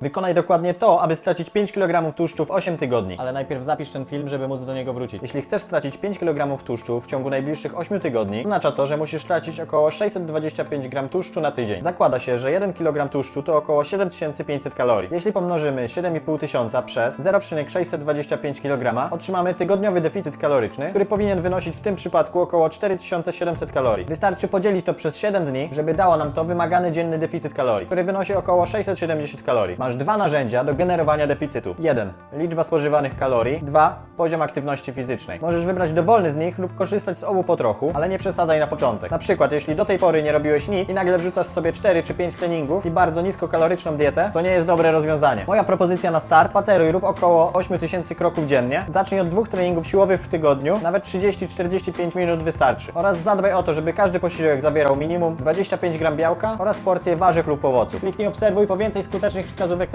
Wykonaj dokładnie to, aby stracić 5 kg tłuszczu w 8 tygodni. Ale najpierw zapisz ten film, żeby móc do niego wrócić. Jeśli chcesz stracić 5 kg tłuszczu w ciągu najbliższych 8 tygodni, oznacza to, że musisz stracić około 625 g tłuszczu na tydzień. Zakłada się, że 1 kg tłuszczu to około 7500 kalorii. Jeśli pomnożymy 7500 tysiąca przez 0,625 kg, otrzymamy tygodniowy deficyt kaloryczny, który powinien wynosić w tym przypadku około 4700 kalorii. Wystarczy podzielić to przez 7 dni, żeby dało nam to wymagany dzienny deficyt kalorii, który wynosi około 670 kalorii. Masz dwa narzędzia do generowania deficytu. 1. Liczba spożywanych kalorii. 2. Poziom aktywności fizycznej. Możesz wybrać dowolny z nich lub korzystać z obu po trochu, ale nie przesadzaj na początek. Na przykład, jeśli do tej pory nie robiłeś nic i nagle wrzucasz sobie 4 czy 5 treningów i bardzo niskokaloryczną dietę, to nie jest dobre rozwiązanie. Moja propozycja na start, spaceruj rób około 8000 kroków dziennie. Zacznij od dwóch treningów siłowych w tygodniu, nawet 30-45 minut wystarczy. Oraz zadbaj o to, żeby każdy posiłek zawierał minimum 25 gram białka oraz porcję warzyw lub owoców. Kliknij obserwuj po więcej skutecznych wskazówek